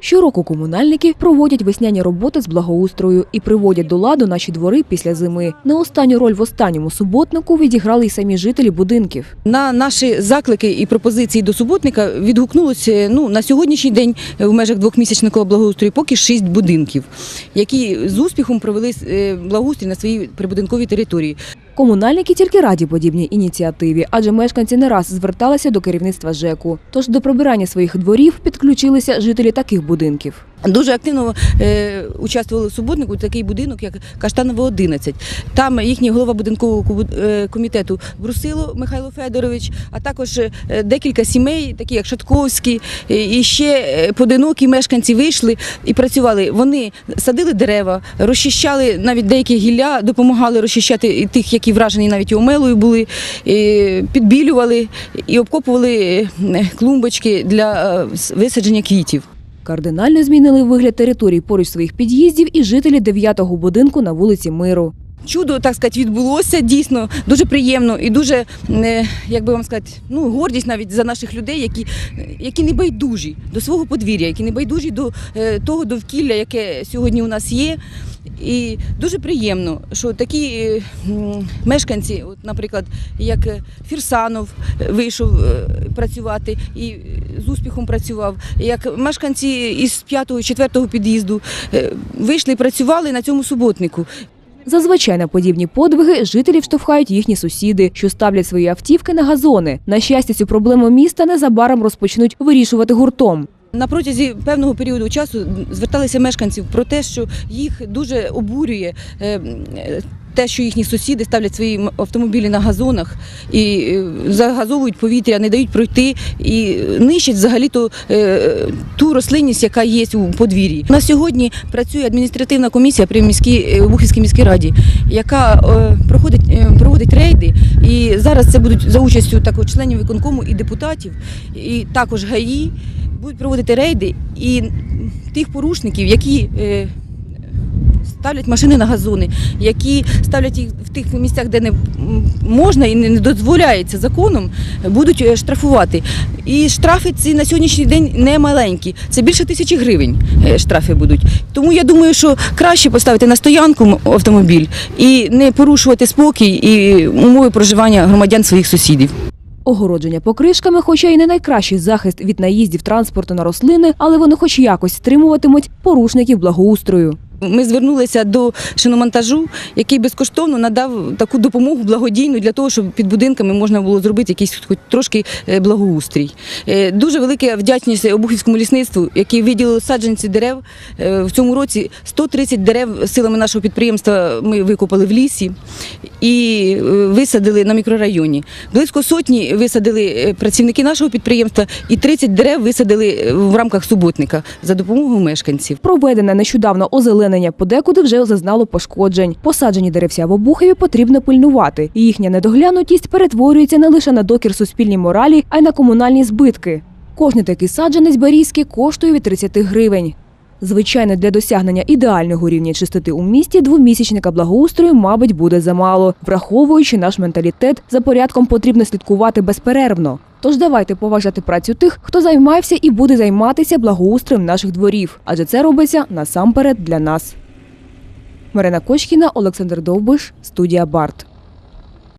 Щороку комунальники проводять весняні роботи з благоустрою і приводять до ладу наші двори після зими. Не останню роль в останньому суботнику відіграли й самі жителі будинків. На наші заклики і пропозиції до суботника відгукнулося ну, на сьогоднішній день е, в межах двохмісячного благоустрою поки шість будинків, які з успіхом провели е, благоустрій на своїй прибудинковій території. Комунальники тільки раді подібній ініціативі, адже мешканці не раз зверталися до керівництва ЖЕКу. Тож до прибирання своїх дворів підключилися жителі таких будинків. Дуже активно е, участвували в суботнику такий будинок, як Каштанова 11. Там їхній голова будинкового е, комітету Брусило Михайло Федорович, а також е, декілька сімей, такі як Шатковські, е, і ще поодинокі мешканці вийшли і працювали. Вони садили дерева, розчищали навіть деякі гілля, допомагали розчищати тих, які вражені навіть омелою були, і підбілювали і обкопували клумбочки для висадження квітів. Кардинально змінили вигляд територій поруч своїх під'їздів і жителі 9-го будинку на вулиці Миру. Чудо, так сказати, відбулося дійсно дуже приємно і дуже, е, як би вам сказати, ну гордість навіть за наших людей, які, які не байдужі до свого подвір'я, які не байдужі до е, того довкілля, яке сьогодні у нас є. І дуже приємно, що такі е, мешканці, от, наприклад, як Фірсанов вийшов працювати і з успіхом працював, як мешканці із 5-4 під'їзду е, вийшли і працювали на цьому суботнику. Зазвичай на подібні подвиги жителів штовхають їхні сусіди, що ставлять свої автівки на газони. На щастя, цю проблему міста незабаром розпочнуть вирішувати гуртом. На протязі певного періоду часу зверталися мешканці про те, що їх дуже обурює е, те, що їхні сусіди ставлять свої автомобілі на газонах і е, загазовують повітря, не дають пройти і нищать взагалі ту, е, ту рослинність, яка є у подвір'ї. На сьогодні працює адміністративна комісія при міській е, Бухівській міській раді, яка проходить проводить рейди. І зараз це будуть за участю також членів виконкому і депутатів, і також ГАІ будуть проводити рейди і тих порушників, які ставлять машини на газони, які ставлять їх в тих місцях, де не можна і не дозволяється законом, будуть е, штрафувати. І штрафи ці на сьогоднішній день не маленькі. Це більше тисячі гривень е, штрафи будуть. Тому я думаю, що краще поставити на стоянку автомобіль і не порушувати спокій і умови проживання громадян своїх сусідів. Огородження покришками, хоча й не найкращий захист від наїздів транспорту на рослини, але вони хоч якось стримуватимуть порушників благоустрою. Ми звернулися до шиномонтажу, який безкоштовно надав таку допомогу благодійну для того, щоб під будинками можна було зробити якийсь хоч трошки е, благоустрій. Е, Дуже велика вдячність Обухівському лісництву, які виділили саджанці дерев. Е, В цьому році 130 дерев силами нашого підприємства ми викопали в лісі і висадили на мікрорайоні. Близько сотні висадили працівники нашого підприємства і 30 дерев висадили в рамках суботника за допомогою мешканців. Проведене нещодавно озеленення подекуди вже зазнало пошкоджень. Посаджені деревця в обухові потрібно пильнувати. І їхня недоглянутість перетворюється не лише на докір суспільній моралі, а й на комунальні збитки. Кожний такий саджанець берізки коштує від 30 гривень. Звичайно, для досягнення ідеального рівня чистоти у місті двомісячника благоустрою, мабуть, буде замало. Враховуючи наш менталітет, за порядком потрібно слідкувати безперервно. Тож давайте поважати працю тих, хто займався і буде займатися благоустроєм наших дворів, адже це робиться насамперед для нас. Марина Кочкіна, Олександр Довбиш, студія Барт.